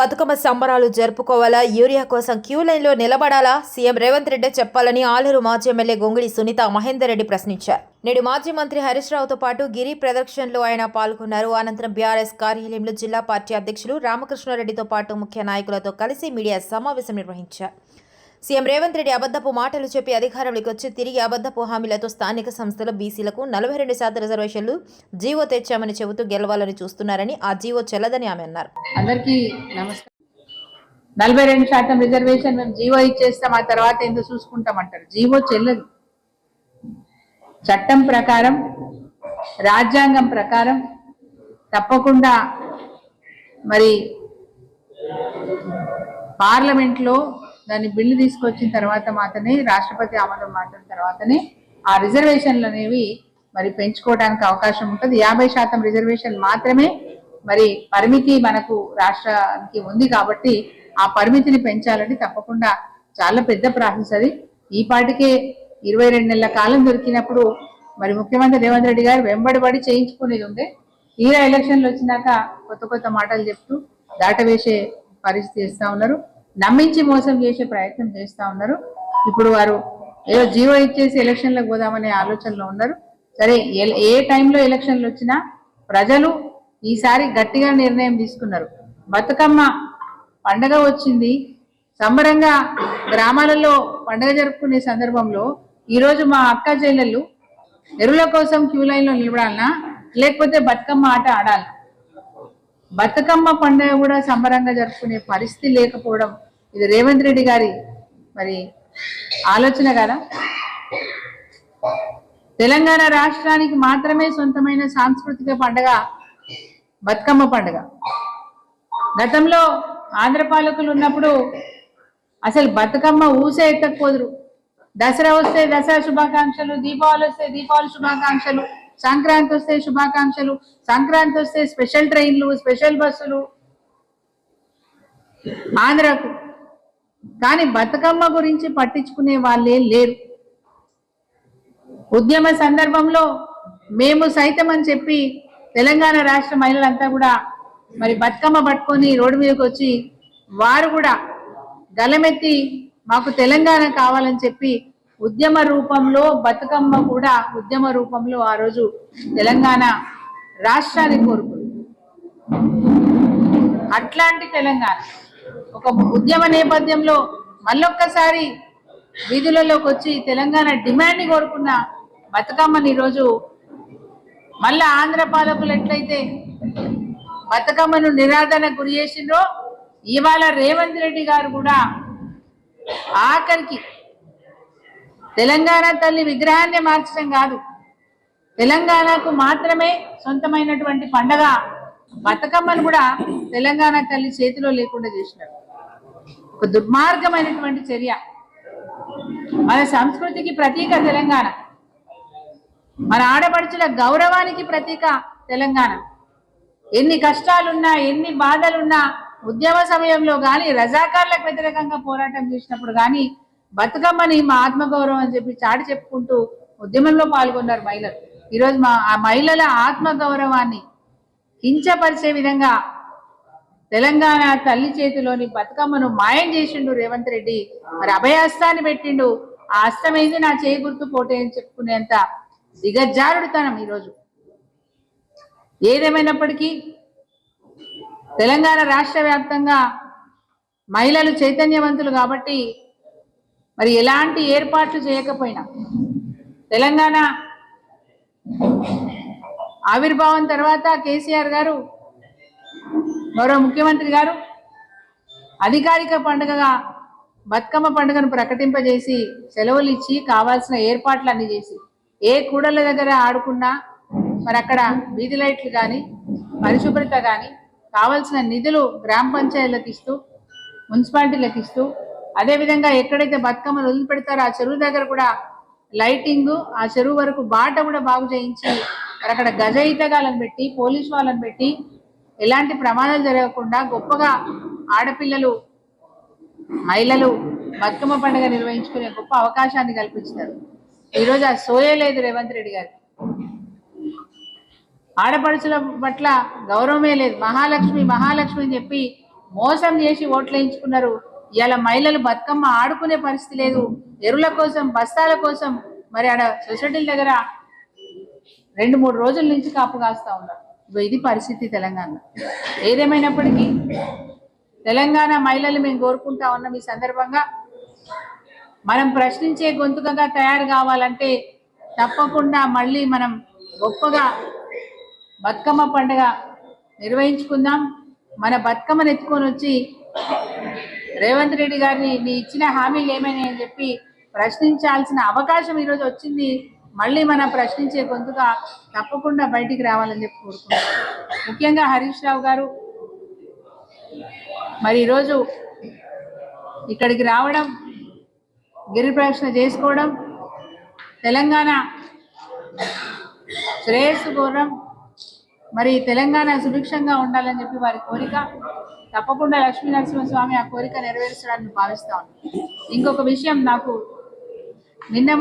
బతుకమ్మ సంబరాలు జరుపుకోవాలా? యూరియా కోసం క్యూ లైన్లో నిలబడాలా? సీఎం రేవంత్ రెడ్డి చెప్పాలని ఆలేరు మాజీ ఎమ్మెల్యే గొంగిడి సునీత మహేందర్ రెడ్డి ప్రశ్నించారు. నేడు మాజీ మంత్రి హరీష్ రావుతో పాటు గిరి ప్రదక్షిణలో ఆయన పాల్గొన్నారు. అనంతరం బీఆర్ఎస్ కార్యాలయంలో జిల్లా పార్టీ అధ్యక్షులు రామకృష్ణారెడ్డితో పాటు ముఖ్య నాయకులతో కలిసి మీడియా సమావేశం నిర్వహించారు. సీఎం రేవంత్ రెడ్డి అబద్దపు మాటలు చెప్పి అధికారంలోకి వచ్చి తిరిగి అబద్దపు హామీలతో స్థానిక సంస్థల బీసీలకు నలభై రెండు శాతం రిజర్వేషన్లు జీవో తెచ్చామని చెబుతూ గెలవాలని చూస్తున్నారని ఆ జీవో చెల్లదని ఆమె అన్నారు. అందరికీ నమస్కారం. నలభై రెండు శాతం రిజర్వేషన్ మేము జీవో ఇచ్చేస్తాం ఆ తర్వాత ఎందుకు చూసుకుంటాం అంటారు. జీవో చెల్లదు. చట్టం ప్రకారం రాజ్యాంగం ప్రకారం తప్పకుండా మరి పార్లమెంట్లో దాన్ని బిల్లు తీసుకొచ్చిన తర్వాత మాత్రమే రాష్ట్రపతి ఆమోదం మాత్రం తర్వాతనే ఆ రిజర్వేషన్లు అనేవి మరి పెంచుకోవడానికి అవకాశం ఉంటుంది. యాభై శాతం రిజర్వేషన్ మాత్రమే మరి పరిమితి మనకు రాష్ట్రానికి ఉంది కాబట్టి ఆ పరిమితిని పెంచాలని తప్పకుండా చాలా పెద్ద ప్రాసెస్ అది. ఈ పాటికే ఇరవై రెండు నెలల కాలం దొరికినప్పుడు మరి ముఖ్యమంత్రి రేవంత్ రెడ్డి గారు వెంబడిబడి చేయించుకునేది ఉండే. తీరా ఎలక్షన్లు వచ్చినాక కొత్త కొత్త మాటలు చెప్తూ దాటవేసే పరిస్థితి ఇస్తా ఉన్నారు. నమ్మించి మోసం చేసే ప్రయత్నం చేస్తా ఉన్నారు. ఇప్పుడు వారు ఏదో జీవో ఇచ్చేసి ఎలక్షన్లకు పోదామనే ఆలోచనలో ఉన్నారు. సరే ఏ టైంలో ఎలక్షన్లు వచ్చినా ప్రజలు ఈసారి గట్టిగా నిర్ణయం తీసుకున్నారు. బతుకమ్మ పండగ వచ్చింది. సంబరంగా గ్రామాలలో పండగ జరుపుకునే సందర్భంలో ఈరోజు మా అక్క చెల్లెళ్ళు ఎరువుల కోసం క్యూ లైన్లో నిలబడాలనా? లేకపోతే బతుకమ్మ ఆట ఆడాలి బతుకమ్మ పండుగ కూడా సంబరంగా జరుపుకునే పరిస్థితి లేకపోవడం ఇది రేవంత్ రెడ్డి గారి మరి ఆలోచన కదా? తెలంగాణ రాష్ట్రానికి మాత్రమే సొంతమైన సాంస్కృతిక పండుగ బతుకమ్మ పండుగ. గతంలో ఆంధ్ర పాలకులు ఉన్నప్పుడు అసలు బతుకమ్మ ఊసే ఎత్తకపోదురు దసరా వస్తే దసరా శుభాకాంక్షలు దీపావళి వస్తే దీపావళి శుభాకాంక్షలు సంక్రాంతి వస్తే శుభాకాంక్షలు. సంక్రాంతి వస్తే స్పెషల్ ట్రైన్లు స్పెషల్ బస్సులు. ఆంధ్రకు. కానీ బతుకమ్మ గురించి పట్టించుకునే వాళ్ళే లేరు. ఉద్యమ సందర్భంలో మేము సైతం అని చెప్పి తెలంగాణ రాష్ట్ర మహిళలంతా కూడా మరి బతుకమ్మ పట్టుకొని రోడ్డు మీదకి వచ్చి వారు కూడా గలమెత్తి మాకు తెలంగాణ కావాలని చెప్పి ఉద్యమ రూపంలో బతుకమ్మ కూడా ఉద్యమ రూపంలో ఆ రోజు తెలంగాణ రాష్ట్రాన్ని కోరుకుంది. అట్లాంటి తెలంగాణ. ఒక ఉద్యమ నేపథ్యంలో మళ్ళొక్కసారి వీధులలోకి వచ్చి తెలంగాణ డిమాండ్ని కోరుకున్న బతుకమ్మని ఈరోజు మళ్ళా ఆంధ్ర పాలకులు ఎట్లయితే బతుకమ్మను నిరాధన గురి చేసిండ్రో ఇవాళ రేవంత్ రెడ్డి గారు కూడా ఆఖరికి తెలంగాణ తల్లి విగ్రహాన్ని మార్చడం కాదు. తెలంగాణకు మాత్రమే సొంతమైనటువంటి పండగ. బతుకమ్మను కూడా తెలంగాణ తల్లి చేతిలో లేకుండా చేసినారు. ఒక దుర్మార్గమైనటువంటి చర్య. మన సంస్కృతికి ప్రతీక తెలంగాణ. మన ఆడపడుచుల గౌరవానికి ప్రతీక తెలంగాణ. ఎన్ని కష్టాలున్నా ఎన్ని బాధలున్నా ఉద్యమ సమయంలో కానీ రజాకార్లకు వ్యతిరేకంగా పోరాటం చేసినప్పుడు కానీ బతుకమ్మని మా ఆత్మగౌరవం అని చెప్పి చాటి చెప్పుకుంటూ ఉద్యమంలో పాల్గొన్నారు మహిళలు. ఈరోజు మా ఆ మహిళల ఆత్మగౌరవాన్ని కించపరిచే విధంగా తెలంగాణ తల్లి చేతిలోని బతుకమ్మను మాయం చేసిండు రేవంత్ రెడ్డి. మరి అభయాస్తాన్ని పెట్టిండు. ఆ అస్తమైంది నా చేయి గుర్తు పోటే అని చెప్పుకునేంత దిగజారుడుతనం ఈరోజు. ఏదేమైనప్పటికీ తెలంగాణ రాష్ట్ర వ్యాప్తంగా మహిళలు చైతన్యవంతులు కాబట్టి మరి ఎలాంటి ఏర్పాట్లు చేయకపోయినా తెలంగాణ ఆవిర్భావం తర్వాత కేసీఆర్ గారు గౌరవ ముఖ్యమంత్రి గారు అధికారిక పండుగగా బతుకమ్మ పండుగను ప్రకటింపజేసి సెలవులు ఇచ్చి కావాల్సిన ఏర్పాట్లు చేసి ఏ కూడల దగ్గర ఆడుకున్నా మరి అక్కడ వీధి లైట్లు కానీ పరిశుభ్రత కానీ కావాల్సిన నిధులు గ్రామ పంచాయతీలకు ఇస్తూ మున్సిపాలిటీలకు ఇస్తూ అదేవిధంగా ఎక్కడైతే బతుకమ్మలు వదిలిపెడతారో ఆ చెరువు దగ్గర కూడా లైటింగ్ ఆ చెరువు వరకు బాట కూడా బాగు చేయించి మరి అక్కడ గజ ఈతగాలను పెట్టి పోలీస్ వాళ్ళని పెట్టి ఎలాంటి ప్రమాదాలు జరగకుండా గొప్పగా ఆడపిల్లలు మహిళలు బతుకమ్మ పండుగ నిర్వహించుకునే గొప్ప అవకాశాన్ని కల్పించినారు. ఈరోజు ఆ సోయే లేదు రేవంత్ రెడ్డి గారు. ఆడపడుచుల పట్ల గౌరవమే లేదు. మహాలక్ష్మి మహాలక్ష్మి అని చెప్పి మోసం చేసి ఓట్లు వేయించుకున్నారు ఇవాళ మహిళలు బతుకమ్మ ఆడుకునే పరిస్థితి లేదు. ఎరువుల కోసం బస్తాల కోసం మరి ఆడ సొసైటీల దగ్గర రెండు మూడు రోజుల నుంచి కాపు కాస్తా ఉన్నారు. ఇది పరిస్థితి తెలంగాణ. ఏదేమైనప్పటికీ తెలంగాణ మహిళలు మేము కోరుకుంటా ఉన్నాం ఈ సందర్భంగా. మనం ప్రశ్నించే గొంతుకగా తయారు కావాలంటే తప్పకుండా మళ్ళీ మనం గొప్పగా బతుకమ్మ పండుగ నిర్వహించుకుందాం. మన బతుకమ్మను ఎత్తుకొని వచ్చి రేవంత్ రెడ్డి గారిని నీ ఇచ్చిన హామీలు ఏమైనా అని చెప్పి ప్రశ్నించాల్సిన అవకాశం ఈరోజు వచ్చింది. మళ్ళీ మనం ప్రశ్నించే గొంతుగా తప్పకుండా బయటికి రావాలని చెప్పి కోరుకుంటున్నాం. ముఖ్యంగా హరీష్ రావు గారు మరి ఈరోజు ఇక్కడికి రావడం గిరి చేసుకోవడం తెలంగాణ శ్రేయస్సు కోరడం మరి తెలంగాణ సుభిక్షంగా ఉండాలని చెప్పి వారి కోరిక. తప్పకుండా లక్ష్మీ నరసింహస్వామి ఆ కోరిక నెరవేర్చడానికి భావిస్తా ఉన్నాను ఇంకొక విషయం నాకు నిన్న